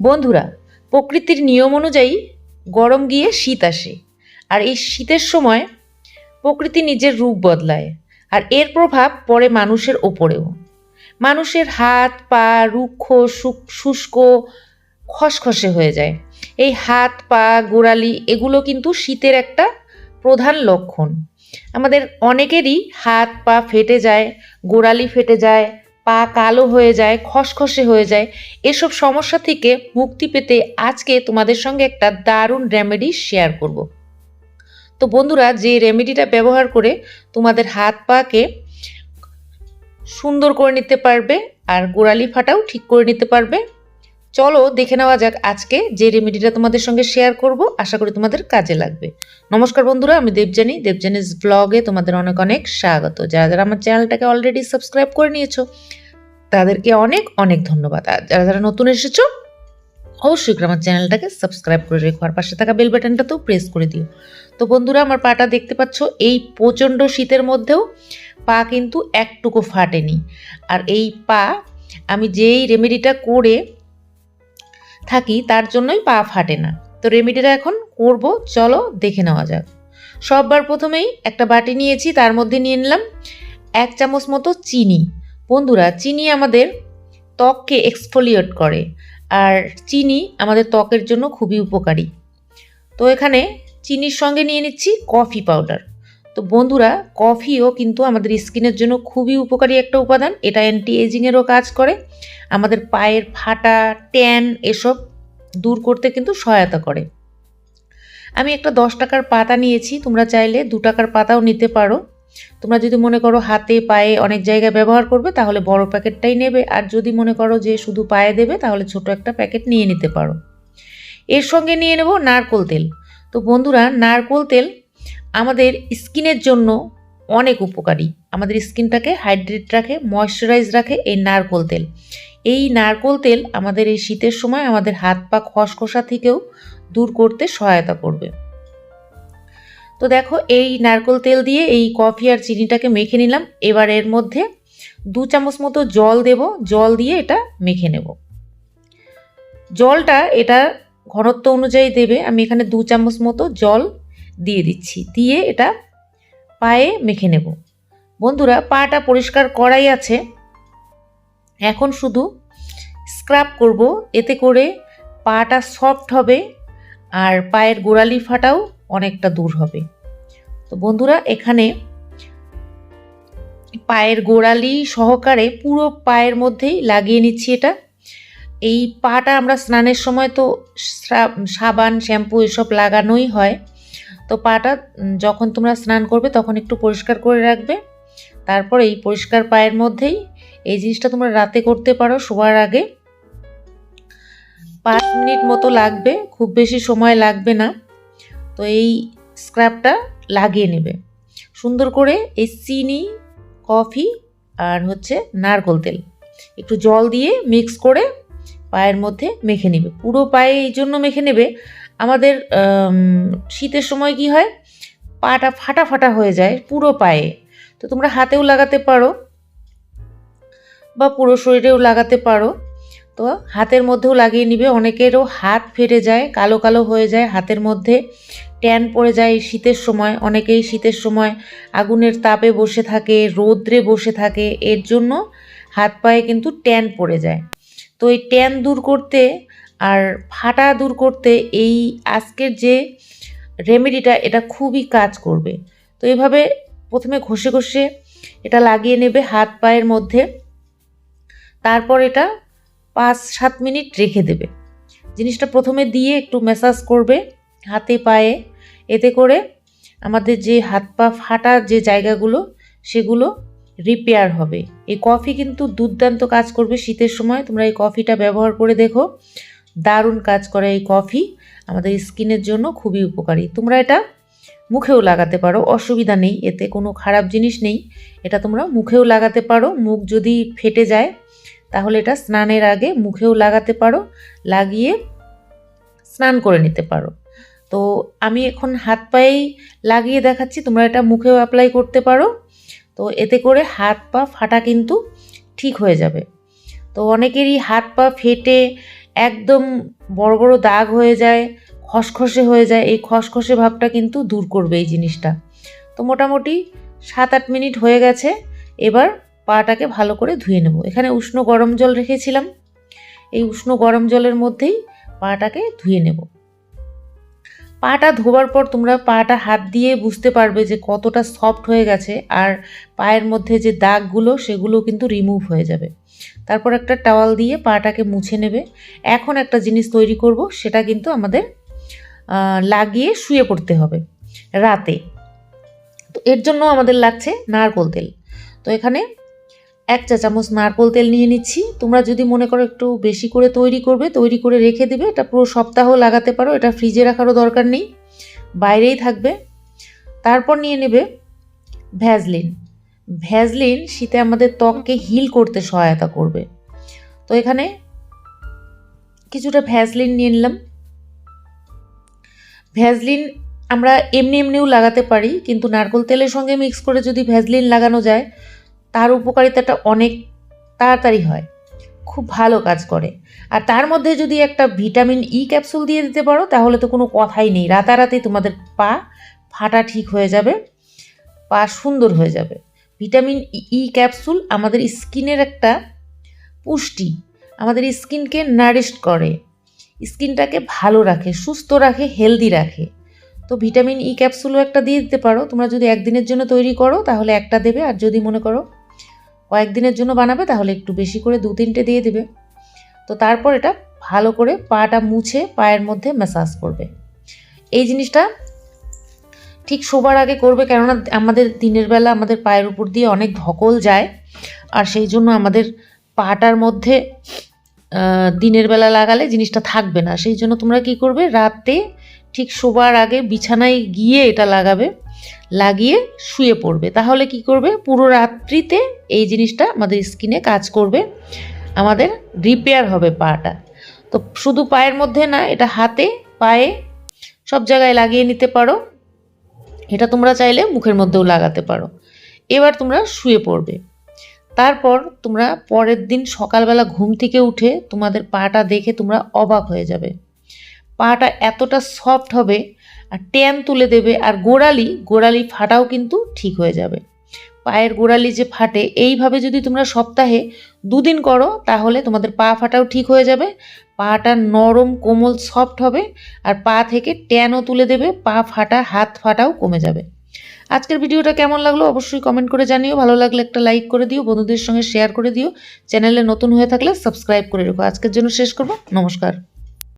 বন্ধুরা, প্রকৃতির নিয়ম অনুযায়ী গরম গিয়ে শীত আসে। আর এই শীতের সময় প্রকৃতি নিজের রূপ বদলায় আর এর প্রভাব পড়ে মানুষের ওপরেও। মানুষের হাত, পা রুক্ষ শুষ্ক খসখসে হয়ে যায়। এই হাত, পা, গোড়ালি এগুলো কিন্তু শীতের একটা প্রধান লক্ষণ। আমাদের অনেকেরই হাত, পা ফেটে যায়, গোড়ালি ফেটে যায় পা কালো হয়ে যায়, খসখসে হয়ে যায়, এসব সমস্যা থেকে মুক্তি পেতে আজকে তোমাদের সঙ্গে একটা দারুণ রেমেডি শেয়ার করব। তো বন্ধুরা, যে রেমেডিটা ব্যবহার করে তোমাদের হাত পাকে সুন্দর করে নিতে পারবে আর গোড়ালি ফাটাও ঠিক করে নিতে পারবে। চলো দেখে নেওয়া যাক আজকে যে রেমেডিটা তোমাদের সঙ্গে শেয়ার করব, আশা করি তোমাদের কাজে লাগবে। নমস্কার বন্ধুরা, আমি দেবজানী দেবজানিস ব্লগে তোমাদের অনেক অনেক স্বাগত। যারা যারা আমার চ্যানেলটাকে অলরেডি সাবস্ক্রাইব করে নিয়েছো, তাদেরকে অনেক অনেক ধন্যবাদ। আর যারা যারা নতুন এসেছ, অবশ্যই আমার চ্যানেলটাকে সাবস্ক্রাইব করে রেখো। আর পাশে থাকা বেল বাটনটাতেও প্রেস করে দিও। তো বন্ধুরা, আমার পাটা দেখতে পাচ্ছ, এই প্রচণ্ড শীতের মধ্যেও পা কিন্তু একটুকু ফাটেনি। আর এই পা, আমি যেই রেমেডিটা করে থাকি, তার জন্যই পা ফাটে না। তো রেমেডিটা এখন করব, চলো দেখে নেওয়া যাক। সববার প্রথমেই একটা বাটি নিয়েছি, তার মধ্যে নিয়ে নিলাম এক চামচ মতো চিনি। বন্ধুরা, চিনি আমাদের ত্বককে এক্সফোলিয়েট করে, আর চিনি আমাদের ত্বকের জন্য খুবই উপকারী। তো এখানে চিনির সঙ্গে নিয়ে নিচ্ছি কফি পাউডার তো বন্ধুরা, কফিও কিন্তু আমাদের স্কিনের জন্য খুবই উপকারী একটা উপাদান। এটা অ্যান্টি এজিংয়েরও কাজ করে। আমাদের পায়ের ফাটা, ট্যান এসব দূর করতে কিন্তু সহায়তা করে। আমি একটা দশ টাকার পাতা নিয়েছি, তোমরা চাইলে দু টাকার পাতাও নিতে পারো। তোমরা যদি মনে করো হাতে, পায়ে অনেক জায়গায় ব্যবহার করবে, তাহলে বড় প্যাকেটটাই নেবে। আর যদি মনে করো যে শুধু পায়ে দেবে, তাহলে ছোট একটা প্যাকেট নিয়ে নিতে পারো। এর সঙ্গে নিয়ে নেব নারকোল তেল। তো বন্ধুরা, নারকোল তেল আমাদের স্কিনের জন্য অনেক উপকারী। আমাদের স্কিনটাকে হাইড্রেট রাখে, ময়শ্চারাইজ রাখে এই নারকোল তেল। এই নারকোল তেল আমাদের এই শীতের সময় আমাদের হাত পা খসখসা থেকেও দূর করতে সহায়তা করবে। তো দেখো, এই নারকোল তেল দিয়ে এই কফি আর চিনিটাকে মেখে নিলাম। এবার এর মধ্যে দু চামচ মতো জল দেব। জল দিয়ে এটা মেখে নেব। জলটা এটা ঘনত্ব অনুযায়ী দেবে। আমি এখানে দু চামচ মতো জল দিয়ে দিচ্ছি। দিয়ে এটা পায়ে মেখে নেব। বন্ধুরা, পাটা পরিষ্কার করাই আছে। এখন শুধু স্ক্রাব করব। এতে করে পাটা সফট হবে আর পায়ের গোড়ালি ফাটাও অনেকটা দূর হবে। তো বন্ধুরা, এখানে পায়ের গোড়ালি সহকারে পুরো পায়ের মধ্যেই লাগিয়ে নিচ্ছি এটা। এই পাটা আমরা স্নানের সময় তো সাবান, শ্যাম্পু এসব লাগানোই হয়। তো পাটা যখন তোমরা স্নান করবে তখন একটু পরিষ্কার করে রাখবে। তারপর এই পরিষ্কার পায়ের মধ্যেই এই জিনিসটা তোমরা রাতে করতে পারো শোয়ার আগে। পাঁচ মিনিট মতো লাগবে, খুব বেশি সময় লাগবে না। তো এই স্ক্রাবটা লাগিয়ে নেবে। সুন্দর করে এই চিনি, কফি আর হচ্ছে নারকোল তেল। একটু জল দিয়ে মিক্স করে পায়ের মধ্যে মেখে নেবে। পুরো পায়ে এই জন্য মেখে নেবে। আমাদের শীতের সময় কি হয়? পাটা ফাটা ফাটা হয়ে যায় পুরো পায়ে। তো তোমরা হাতেও লাগাতে পারো বা পুরো শরীরেও লাগাতে পারো। তো হাতের মধ্যেও লাগিয়ে নিবে। অনেকেরও হাত ফেটে যায়, কালো কালো হয়ে যায় হাতের মধ্যে। ট্যান পড়ে যায় শীতের সময়। অনেকেই শীতের সময় আগুনের তাপে বসে থাকে, রৌদ্রে বসে থাকে। এর জন্য হাত পায়ে কিন্তু ট্যান পড়ে যায়। তো এই ট্যান দূর করতে আর ফাটা দূর করতে এই আজকের যে রেমেডিটা এটা খুবই কাজ করবে। তো এইভাবে প্রথমে ঘষে ঘষে এটা লাগিয়ে নেবে হাত পায়ের মধ্যে। তারপর এটা পাঁচ সাত মিনিট রেখে দেবে। জিনিসটা প্রথমে দিয়ে একটু ম্যাসাজ করবে হাতে পায়ে। এতে করে আমাদের যে হাত পা ফাটা যে জায়গাগুলো, সেগুলো রিপেয়ার হবে। এই কফি কিন্তু দুর্দান্ত কাজ করবে শীতের সময়। তোমরা এই কফিটা ব্যবহার করে দেখো। দারুণ কাজ করে এই কফি আমাদের স্কিনের জন্য খুবই উপকারী। তোমরা এটা মুখেও লাগাতে পারো। অসুবিধা নেই। এতে কোনো খারাপ জিনিস নেই। এটা তোমরা মুখেও লাগাতে পারো। মুখ যদি ফেটে যায়, তাহলে এটা স্নানের আগে মুখেও লাগাতে পারো। লাগিয়ে স্নান করে নিতে পারো। তো আমি এখন হাত পায়েই লাগিয়ে দেখাচ্ছি। তোমরা এটা মুখেও অ্যাপ্লাই করতে পারো। তো এতে করে হাত পা ফাটা কিন্তু ঠিক হয়ে যাবে। তো অনেকেরই হাত পা ফেটে একদম বড় বড় দাগ হয়ে যায়, খসখসে হয়ে যায়, এই খসখসে ভাবটা কিন্তু দূর করবে এই জিনিসটা। তো মোটামুটি সাত আট মিনিট হয়ে গেছে, এবার পাটাকে ভালো করে ধুয়ে নেব। এখানে উষ্ণ গরম জল রেখেছিলাম, এই উষ্ণ গরম জলের মধ্যেই পাটাকে ধুয়ে নেব। পাটা ধোবার পর তোমরা পাটা হাত দিয়ে বুঝতে পারবে যে কতটা সফট হয়ে গেছে আর পায়ের মধ্যে যে দাগগুলো সেগুলো কিন্তু রিমুভ হয়ে যাবে। তারপর একটা টাওয়াল দিয়ে পাটাকে মুছে নেবে। এখন একটা জিনিস তৈরি করব, সেটা কিন্তু আমাদের লাগিয়ে শুয়ে পড়তে হবে রাতে। তো এর জন্য আমাদের লাগছে নারকোল তেল। তো এখানে এক চা চামচ নারকোল তেল নিয়ে নিচ্ছি। তোমরা যদি মনে করো একটু বেশি করে তৈরি করবে, তৈরি করে রেখে দেবে, এটা পুরো সপ্তাহ লাগাতে পারো, এটা ফ্রিজে রাখারও দরকার নেই, বাইরেই থাকবে। তারপর নিয়ে নেবে ভ্যাজলিন। ভ্যাজলিন শীতে আমাদের ত্বককে হিল করতে সহায়তা করবে। তো এখানে কিছুটা ভ্যাজলিন নিয়ে নিলাম। ভ্যাজলিন আমরা এমনি এমনিও লাগাতে পারি, কিন্তু নারকোল তেলের সঙ্গে মিক্স করে যদি ভ্যাজলিন লাগানো যায় তার উপকারিতাটা অনেক তাড়াতাড়ি হয়। খুব ভালো কাজ করে। আর তার মধ্যে যদি একটা ভিটামিন ই ক্যাপসুল দিয়ে দিতে পারো, তাহলে তো কোনো কথাই নেই। রাতারাতি তোমাদের পা ফাটা ঠিক হয়ে যাবে, পা সুন্দর হয়ে যাবে। ভিটামিন ই ক্যাপসুল আমাদের স্কিনের একটা পুষ্টি। আমাদের স্কিনকে নারিশ করে। স্কিনটাকে ভালো রাখে, সুস্থ রাখে হেলদি রাখে। তো ভিটামিন ই ক্যাপসুলও একটা দিয়ে দিতে পারো। তোমরা যদি একদিনের জন্য তৈরি করো, তাহলে একটা দেবে। আর যদি মনে করো কয়েকদিনের জন্য বানাবে, তাহলে একটু বেশি করে দু তিনটে দিয়ে দেবে। তো তারপর এটা ভালো করে পাটা মুছে পায়ের মধ্যে ম্যাসাজ করবে। এই জিনিসটা ঠিক শোবার আগে করবে, কেননা আমাদের দিনের বেলা আমাদের পায়ের উপর দিয়ে অনেক ধকল যায়, আর সেই জন্য আমাদের পাটার মধ্যে দিনের বেলা লাগালে জিনিসটা থাকবে না। সেই জন্য তোমরা কি করবে, রাতে ঠিক শোবার আগে বিছানায় গিয়ে এটা লাগাবে। লাগিয়ে শুয়ে পড়বে। তাহলে কি করবে? পুরো রাত্রিতে এই জিনিসটা আমাদের স্কিনে কাজ করবে। আমাদের রিপেয়ার হবে পাটা। তো শুধু পায়ের মধ্যে না, এটা হাতে, পায়ে সব জায়গায় লাগিয়ে নিতে পারো। এটা তোমরা চাইলে মুখের মধ্যেও লাগাতে পারো। এবার তোমরা শুয়ে পড়বে। তারপর তোমরা পরের দিন সকালবেলা ঘুম থেকে উঠে তোমাদের পাটা দেখে তোমরা অবাক হয়ে যাবে। পাটা এতটা সফট হবে আর ট্যান তুলে দেবে আর গোড়ালি গোড়ালি ফাটাও কিন্তু ঠিক হয়ে যাবে। পায়ের গোড়ালি যে ফাটে, এইভাবে যদি তোমরা সপ্তাহে দুদিন করো, তাহলে তোমাদের পা ফাটাও ঠিক হয়ে যাবে, পাটা নরম, কোমল সফট হবে আর পা থেকে ট্যানও তুলে দেবে, পা ফাটা, হাত ফাটাও কমে যাবে। আজকের ভিডিওটা কেমন লাগল অবশ্যই কমেন্ট করে জানিও, ভালো লাগলে একটা লাইক করে দিও, বন্ধুদের সঙ্গে শেয়ার করে দিও চ্যানেলে নতুন হয়ে থাকলে সাবস্ক্রাইব করে রেখো। আজকের জন্য শেষ করব, নমস্কার।